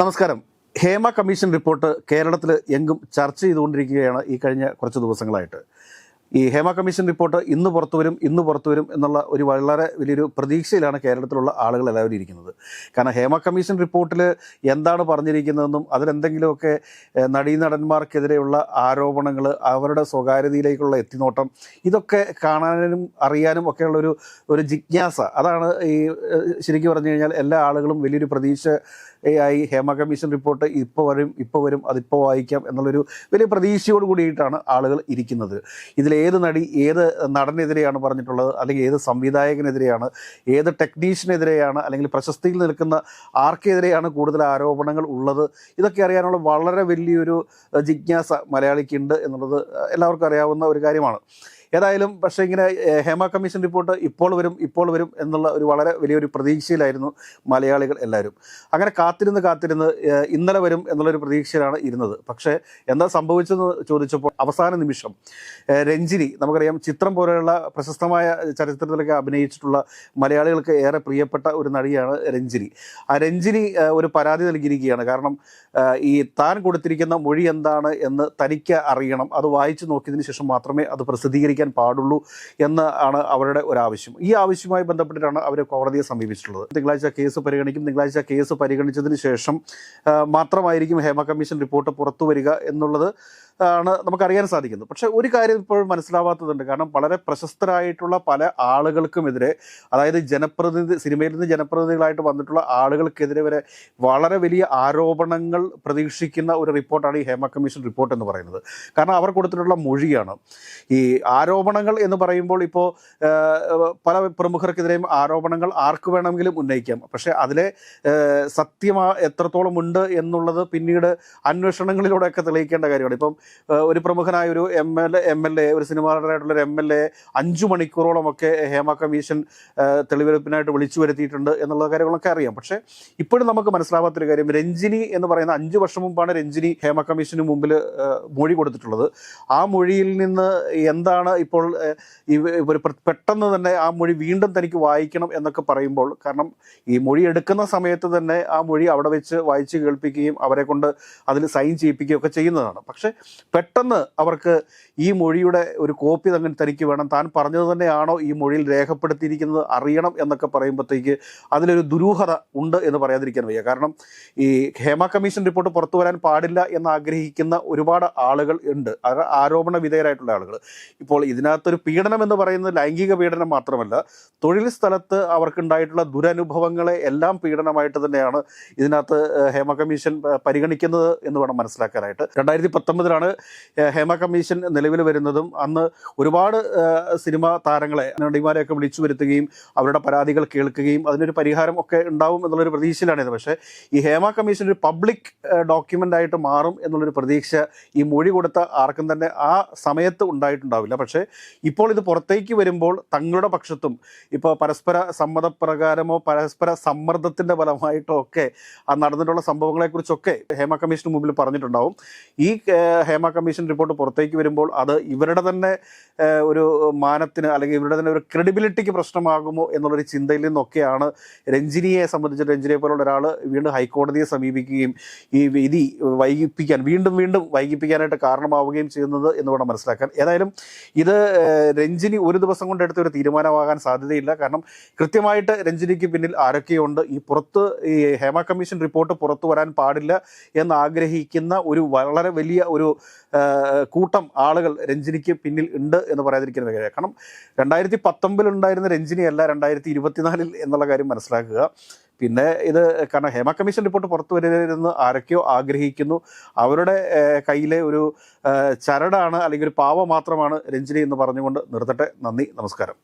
നമസ്കാരം. Hema commission report കേരളത്തിൽ എങ്കും ചർച്ച ചെയ്തുകൊണ്ടിരിക്കുകയാണ് ഈ കഴിഞ്ഞ കുറച്ച് ദിവസങ്ങളായിട്ട്. ഈ ഹേമ കമ്മീഷൻ റിപ്പോർട്ട് ഇന്ന് പുറത്തു വരും ഇന്ന് പുറത്തു വരും എന്നുള്ള ഒരു വളരെ വലിയൊരു പ്രതീക്ഷയിലാണ് കേരളത്തിലുള്ള ആളുകൾ എല്ലാവരും ഇരിക്കുന്നത്. കാരണം ഹേമ കമ്മീഷൻ റിപ്പോർട്ടിൽ എന്താണ് പറഞ്ഞിരിക്കുന്നതെന്നും അതിലെന്തെങ്കിലുമൊക്കെ നടീനടന്മാർക്കെതിരെയുള്ള ആരോപണങ്ങൾ അവരുടെ സ്വകാര്യതയിലേക്കുള്ള എത്തിനോട്ടം ഇതൊക്കെ കാണാനും അറിയാനും ഒക്കെയുള്ള ഒരു ഒരു ജിജ്ഞാസ. അതാണ് ഈ ശരിക്കും പറഞ്ഞു കഴിഞ്ഞാൽ എല്ലാ ആളുകളും വലിയൊരു പ്രതീക്ഷ ആയി ഹേമ കമ്മീഷൻ റിപ്പോർട്ട് ഇപ്പോൾ വരും ഇപ്പോൾ വരും അതിപ്പോൾ വായിക്കാം എന്നുള്ളൊരു വലിയ പ്രതീക്ഷയോട് കൂടിയിട്ടാണ് ആളുകൾ ഇരിക്കുന്നത്. ഇതിലേത് നടി ഏത് നടനെതിരെയാണ് പറഞ്ഞിട്ടുള്ളത് അല്ലെങ്കിൽ ഏത് സംവിധായകനെതിരെയാണ് ഏത് ടെക്നീഷ്യനെതിരെയാണ് അല്ലെങ്കിൽ പ്രശസ്തിയിൽ നിൽക്കുന്ന ആർക്കെതിരെയാണ് കൂടുതൽ ആരോപണങ്ങൾ ഉള്ളത് ഇതൊക്കെ അറിയാനുള്ള വളരെ വലിയൊരു ജിജ്ഞാസ മലയാളിക്കുണ്ട് എന്നുള്ളത് എല്ലാവർക്കും അറിയാവുന്ന ഒരു കാര്യമാണ്. ഏതായാലും പക്ഷേ ഇങ്ങനെ ഹേമ കമ്മീഷൻ റിപ്പോർട്ട് ഇപ്പോൾ വരും ഇപ്പോൾ വരും എന്നുള്ള ഒരു വളരെ വലിയൊരു പ്രതീക്ഷയിലായിരുന്നു മലയാളികൾ എല്ലാവരും. അങ്ങനെ കാത്തിരുന്ന് കാത്തിരുന്ന് ഇന്നലെ വരും എന്നുള്ളൊരു പ്രതീക്ഷയിലാണ് ഇരുന്നത്. പക്ഷേ എന്താ സംഭവിച്ചെന്ന് ചോദിച്ചപ്പോൾ അവസാന നിമിഷം രഞ്ജിനി നമുക്കറിയാം ചിത്രം പോലെയുള്ള പ്രശസ്തമായ ചരിത്രത്തിലൊക്കെ അഭിനയിച്ചിട്ടുള്ള മലയാളികൾക്ക് ഏറെ പ്രിയപ്പെട്ട ഒരു നടിയാണ് രഞ്ജിനി. ആ രഞ്ജിനി ഒരു പരാതി നൽകിയിരിക്കുകയാണ്. കാരണം ഈ താൻ കൊടുത്തിരിക്കുന്ന മൊഴി എന്താണ് എന്ന് തനിക്ക് അറിയണം. അത് വായിച്ചു നോക്കിയതിന് ശേഷം മാത്രമേ അത് പ്രസിദ്ധീകരിക്കാൻ പാടുള്ളൂ എന്ന് ആണ് അവരുടെ ഒരു ആവശ്യം. ഈ ആവശ്യവുമായി ബന്ധപ്പെട്ടിട്ടാണ് അവർ കോടതിയെ സമീപിച്ചിട്ടുള്ളത്. തിങ്കളാഴ്ച കേസ് പരിഗണിക്കും. തിങ്കളാഴ്ച കേസ് പരിഗണിച്ചതിന് ശേഷം മാത്രമായിരിക്കും ഹേമ കമ്മീഷൻ റിപ്പോർട്ട് പുറത്തു വരിക എന്നുള്ളത് ആണ് നമുക്കറിയാൻ സാധിക്കുന്നത്. പക്ഷേ ഒരു കാര്യം ഇപ്പോഴും മനസ്സിലാവാത്തതുണ്ട്. കാരണം വളരെ പ്രശസ്തരായിട്ടുള്ള പല ആളുകൾക്കുമെതിരെ അതായത് ജനപ്രതിനിധി സിനിമയിൽ നിന്ന് ജനപ്രതിനിധികളായിട്ട് വന്നിട്ടുള്ള ആളുകൾക്കെതിരെ വരെ വളരെ വലിയ ആരോപണങ്ങൾ പ്രതീക്ഷിക്കുന്ന ഒരു റിപ്പോർട്ടാണ് ഈ ഹേമ കമ്മീഷൻ റിപ്പോർട്ട് എന്ന് പറയുന്നത്. കാരണം അവർ കൊടുത്തിട്ടുള്ള മൊഴിയാണ്. ഈ ആരോപണങ്ങൾ എന്ന് പറയുമ്പോൾ ഇപ്പോൾ പല പ്രമുഖർക്കെതിരെയും ആരോപണങ്ങൾ ആർക്ക് വേണമെങ്കിലും ഉന്നയിക്കാം. പക്ഷേ അതിലെ സത്യമാ എത്രത്തോളം ഉണ്ട് എന്നുള്ളത് പിന്നീട് അന്വേഷണങ്ങളിലൂടെയൊക്കെ തെളിയിക്കേണ്ട കാര്യമാണ്. ഇപ്പം ഒരു പ്രമുഖനായ ഒരു M L M L A ഒരു സിനിമാടനായിട്ടുള്ള ഒരു എം എൽ എ അഞ്ചു മണിക്കൂറോളമൊക്കെ ഹേമ കമ്മീഷൻ തെളിവെടുപ്പിനായിട്ട് വിളിച്ചു വരുത്തിയിട്ടുണ്ട് എന്നുള്ള കാര്യങ്ങളൊക്കെ അറിയാം. പക്ഷേ ഇപ്പോഴും നമുക്ക് മനസ്സിലാവാത്തൊരു കാര്യം രഞ്ജിനി എന്ന് പറയുന്ന അഞ്ച് വർഷം മുമ്പാണ് രഞ്ജിനി ഹേമ കമ്മീഷന് മുമ്പിൽ മൊഴി കൊടുത്തിട്ടുള്ളത്. ആ മൊഴിയിൽ നിന്ന് എന്താണ് ഇപ്പോൾ ഒരു പെട്ടെന്ന് തന്നെ ആ മൊഴി വീണ്ടും തനിക്ക് വായിക്കണം എന്നൊക്കെ പറയുമ്പോൾ കാരണം ഈ മൊഴി എടുക്കുന്ന സമയത്ത് തന്നെ ആ മൊഴി അവിടെ വെച്ച് വായിച്ച് കേൾപ്പിക്കുകയും അവരെ കൊണ്ട് അതിൽ സൈൻ ചെയ്യിപ്പിക്കുകയും ഒക്കെ ചെയ്യുന്നതാണ്. പക്ഷേ പെട്ടെന്ന് അവർക്ക് ഈ മൊഴിയുടെ ഒരു കോപ്പി തന്നെ തനിക്ക് വേണം. താൻ പറഞ്ഞത് തന്നെയാണോ ഈ മൊഴിയിൽ രേഖപ്പെടുത്തിയിരിക്കുന്നത്? അറിയണം എന്നൊക്കെ പറയുമ്പോഴത്തേക്ക് അതിലൊരു ദുരൂഹത ഉണ്ട് എന്ന് പറയാതിരിക്കാൻ വയ്യ. കാരണം ഈ ഹേമ കമ്മീഷൻ റിപ്പോർട്ട് പുറത്തു വരാൻ പാടില്ല എന്ന് ആഗ്രഹിക്കുന്ന ഒരുപാട് ആളുകൾ ഉണ്ട്. ആരോപണ വിധേയരായിട്ടുള്ള ആളുകൾ. ഇപ്പോൾ ഇതിനകത്തൊരു പീഡനം എന്ന് പറയുന്നത് ലൈംഗിക പീഡനം മാത്രമല്ല തൊഴിൽ സ്ഥലത്ത് അവർക്കുണ്ടായിട്ടുള്ള ദുരനുഭവങ്ങളെ എല്ലാം പീഡനമായിട്ട് തന്നെയാണ് ഇതിനകത്ത് ഹേമ കമ്മീഷൻ പരിഗണിക്കുന്നത് എന്ന് വേണം മനസ്സിലാക്കാനായിട്ട്. രണ്ടായിരത്തി പത്തൊമ്പതിലാണ് ഹേമ കമ്മീഷൻ നിലവിൽ വരുന്നതും അന്ന് ഒരുപാട് സിനിമാ താരങ്ങളെ നടിമാരെയൊക്കെ വിളിച്ചു വരുത്തുകയും അവരുടെ പരാതികൾ കേൾക്കുകയും അതിനൊരു പരിഹാരം ഒക്കെ ഉണ്ടാവും എന്നുള്ളൊരു പ്രതീക്ഷയിലാണിത് പക്ഷേ ഈ ഹേമ കമ്മീഷൻ ഒരു പബ്ലിക് ഡോക്യുമെന്റ് ആയിട്ട് മാറും എന്നുള്ളൊരു പ്രതീക്ഷ ഈ മൊഴി കൊടുത്ത ആർക്കും തന്നെ ആ സമയത്ത് ഉണ്ടായിട്ടുണ്ടാവില്ല. പക്ഷേ ഇപ്പോൾ ഇത് പുറത്തേക്ക് വരുമ്പോൾ തങ്ങളുടെ പക്ഷത്തും ഇപ്പോൾ പരസ്പര സമ്മതപ്രകാരമോ പരസ്പര സമ്മർദ്ദത്തിന്റെ ഫലമായിട്ടോ ഒക്കെ ആ നടന്നിട്ടുള്ള സംഭവങ്ങളെക്കുറിച്ചൊക്കെ ഹേമ കമ്മീഷന് മുമ്പിൽ പറഞ്ഞിട്ടുണ്ടാവും. ഈ ഹേമ കമ്മീഷൻ റിപ്പോർട്ട് പുറത്തേക്ക് വരുമ്പോൾ അത് ഇവരുടെ തന്നെ ഒരു മാനത്തിന് അല്ലെങ്കിൽ ഇവരുടെ തന്നെ ഒരു ക്രെഡിബിലിറ്റിക്ക് പ്രശ്നമാകുമോ എന്നുള്ളൊരു ചിന്തയിൽ നിന്നൊക്കെയാണ് രഞ്ജിനിയെ സംബന്ധിച്ച് രഞ്ജിനിയെ പോലുള്ള ഒരാൾ വീണ്ടും ഹൈക്കോടതിയെ സമീപിക്കുകയും ഈ വിധി വൈകിപ്പിക്കാൻ വീണ്ടും വീണ്ടും വൈകിപ്പിക്കാനായിട്ട് കാരണമാവുകയും ചെയ്യുന്നത് എന്ന് വേണം മനസ്സിലാക്കാൻ. ഏതായാലും ഇത് രഞ്ജിനി ഒരു ദിവസം കൊണ്ട് എടുത്ത ഒരു തീരുമാനമാകാൻ സാധ്യതയില്ല. കാരണം കൃത്യമായിട്ട് രഞ്ജിനിക്ക് പിന്നിൽ ആരൊക്കെയുണ്ട്? ഈ പുറത്ത് ഈ ഹേമ കമ്മീഷൻ റിപ്പോർട്ട് പുറത്തു വരാൻ പാടില്ല എന്നാഗ്രഹിക്കുന്ന ഒരു വളരെ വലിയ ഒരു കൂട്ടം ആളുകൾ രഞ്ജിനിക്ക് പിന്നിൽ ഉണ്ട് എന്ന് പറയാതിരിക്കുന്ന കാര്യം. കാരണം രണ്ടായിരത്തി പത്തൊമ്പതിൽ ഉണ്ടായിരുന്ന രഞ്ജിനിയല്ല രണ്ടായിരത്തി ഇരുപത്തിനാലിൽ എന്നുള്ള കാര്യം മനസ്സിലാക്കുക. പിന്നെ ഇത് കാരണം ഹേമ കമ്മീഷൻ റിപ്പോർട്ട് പുറത്തു വരുന്ന ആരൊക്കെയോ ആഗ്രഹിക്കുന്നു. അവരുടെ കയ്യിലെ ഒരു ചരടാണ് അല്ലെങ്കിൽ ഒരു പാവ മാത്രമാണ് രഞ്ജിനി എന്ന് പറഞ്ഞുകൊണ്ട് നിർത്തട്ടെ. നന്ദി നമസ്കാരം.